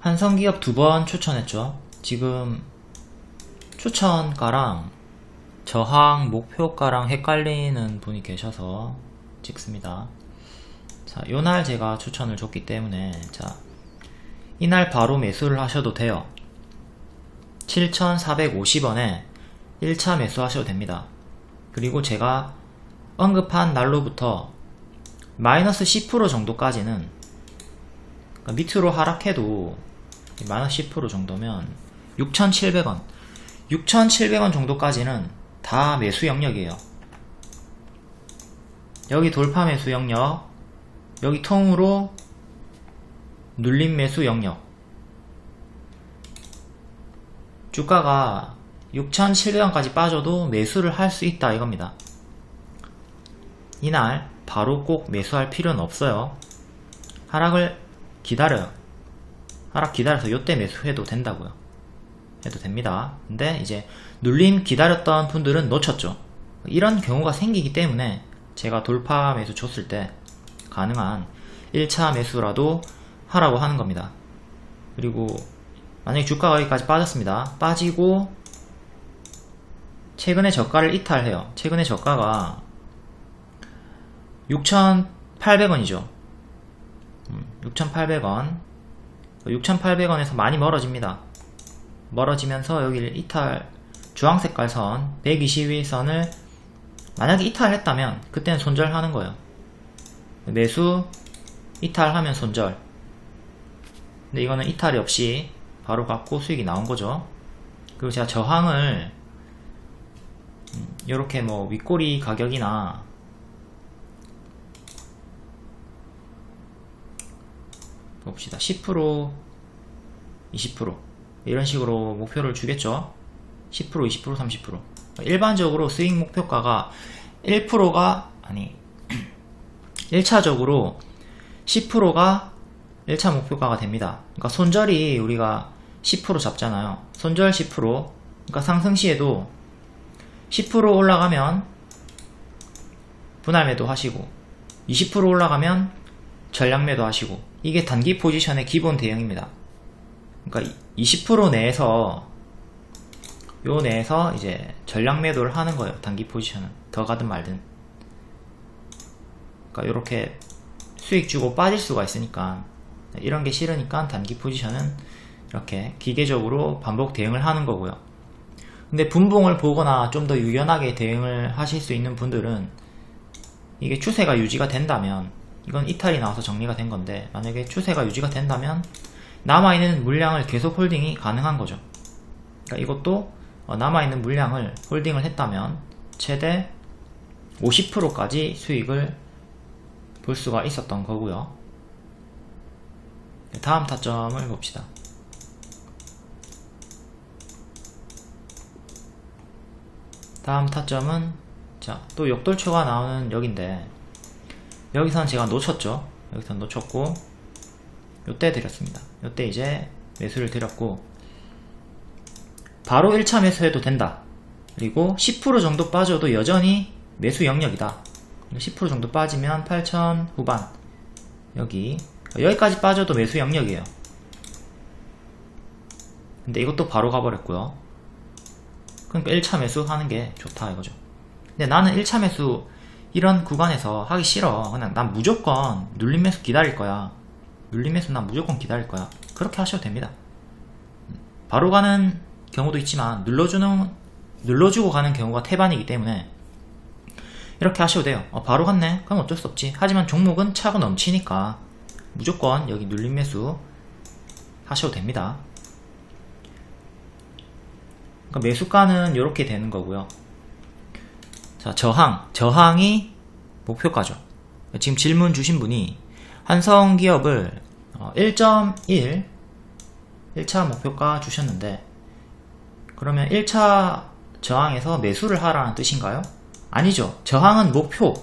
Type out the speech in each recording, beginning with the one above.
한성기업 두 번 추천했죠. 지금 추천가랑 저항 목표가랑 헷갈리는 분이 계셔서 찍습니다. 자, 요날 제가 추천을 줬기 때문에 자, 이날 바로 매수를 하셔도 돼요. 7,450원에 1차 매수하셔도 됩니다. 그리고 제가 언급한 날로부터 마이너스 10% 정도까지는 그러니까 밑으로 하락해도 마이너스 10% 정도면 6,700원 6,700원 정도까지는 다 매수 영역이에요. 여기 돌파 매수 영역 여기 통으로 눌림 매수 영역 주가가 6,700원까지 빠져도 매수를 할 수 있다 이겁니다. 이날 바로 꼭 매수할 필요는 없어요. 하락을 기다려요. 하락 기다려서 요때 매수해도 된다고요. 해도 됩니다. 근데 이제 눌림 기다렸던 분들은 놓쳤죠. 이런 경우가 생기기 때문에 제가 돌파 매수 줬을 때 가능한 1차 매수라도 하라고 하는 겁니다. 그리고 만약에 주가가 여기까지 빠졌습니다. 빠지고 최근에 저가를 이탈해요. 최근에 저가가 6,800원이죠. 6,800원. 6,800원에서 많이 멀어집니다. 멀어지면서 여기를 이탈, 주황색깔 선, 121선을 만약에 이탈했다면 그때는 손절하는 거예요. 매수, 이탈하면 손절. 근데 이거는 이탈이 없이 바로 갖고 수익이 나온 거죠. 그리고 제가 저항을 이렇게 뭐 윗꼬리 가격이나 봅시다. 10% 20% 이런 식으로 목표를 주겠죠. 10% 20% 30% 일반적으로 스윙 목표가가 1%가 아니 1차적으로 10%가 1차 목표가가 됩니다. 그러니까 손절이 우리가 10% 잡잖아요. 손절 10% 그러니까 상승 시에도 10% 올라가면 분할 매도 하시고 20% 올라가면 전량 매도 하시고 이게 단기 포지션의 기본 대응입니다. 그러니까 20% 내에서 요 내에서 이제 전량 매도를 하는 거예요. 단기 포지션은 더 가든 말든. 그러니까 이렇게 수익 주고 빠질 수가 있으니까 이런 게 싫으니까 단기 포지션은 이렇게 기계적으로 반복 대응을 하는 거고요. 근데 분봉을 보거나 좀 더 유연하게 대응을 하실 수 있는 분들은 이게 추세가 유지가 된다면 이건 이탈이 나와서 정리가 된 건데 만약에 추세가 유지가 된다면 남아있는 물량을 계속 홀딩이 가능한 거죠. 그러니까 이것도 어, 남아있는 물량을 홀딩을 했다면 최대 50%까지 수익을 볼 수가 있었던 거고요. 다음 타점을 봅시다. 다음 타점은 자, 또 역돌초가 나오는 여긴데 여기선 제가 놓쳤죠. 여기선 놓쳤고 요때 드렸습니다. 요때 이제 매수를 드렸고 바로 1차 매수해도 된다. 그리고 10% 정도 빠져도 여전히 매수 영역이다. 10% 정도 빠지면 8,000 후반 여기 여기까지 빠져도 매수 영역이에요. 근데 이것도 바로 가버렸고요. 그러니까 1차 매수 하는 게 좋다 이거죠. 근데 나는 1차 매수 이런 구간에서 하기 싫어. 그냥 난 무조건 눌림 매수 기다릴 거야. 눌림 매수 난 무조건 기다릴 거야. 그렇게 하셔도 됩니다. 바로 가는 경우도 있지만 눌러주는 눌러주고 가는 경우가 태반이기 때문에 이렇게 하셔도 돼요. 어, 바로 갔네? 그럼 어쩔 수 없지. 하지만 종목은 차고 넘치니까 무조건 여기 눌림 매수 하셔도 됩니다. 그러니까 매수가는 이렇게 되는 거고요. 자, 저항. 저항이 목표가죠. 지금 질문 주신 분이 한성 기업을 1.1 1차 목표가 주셨는데 그러면 1차 저항에서 매수를 하라는 뜻인가요? 아니죠. 저항은 목표,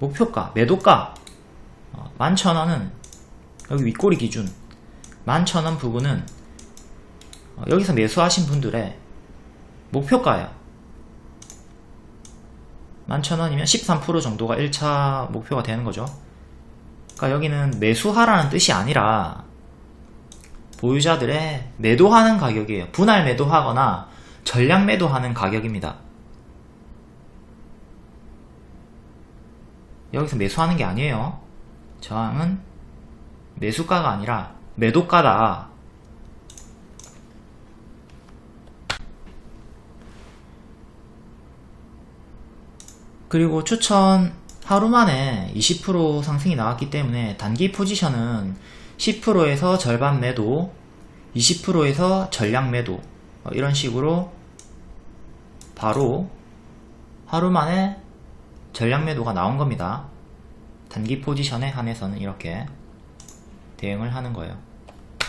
목표가, 매도가 11,000원은 여기 윗꼬리 기준 11,000원 부분은 여기서 매수하신 분들의 목표가예요. 11,000원이면 13% 정도가 1차 목표가 되는 거죠. 그러니까 여기는 매수하라는 뜻이 아니라 보유자들의 매도하는 가격이에요. 분할 매도하거나 전량 매도하는 가격입니다. 여기서 매수하는 게 아니에요. 저항은 매수가가 아니라 매도가다. 그리고 추천 하루 만에 20% 상승이 나왔기 때문에 단기 포지션은 10%에서 절반 매도, 20%에서 전량 매도 어, 이런 식으로 바로 하루 만에 전량 매도가 나온 겁니다. 단기 포지션에 한해서는 이렇게 대응을 하는 거예요.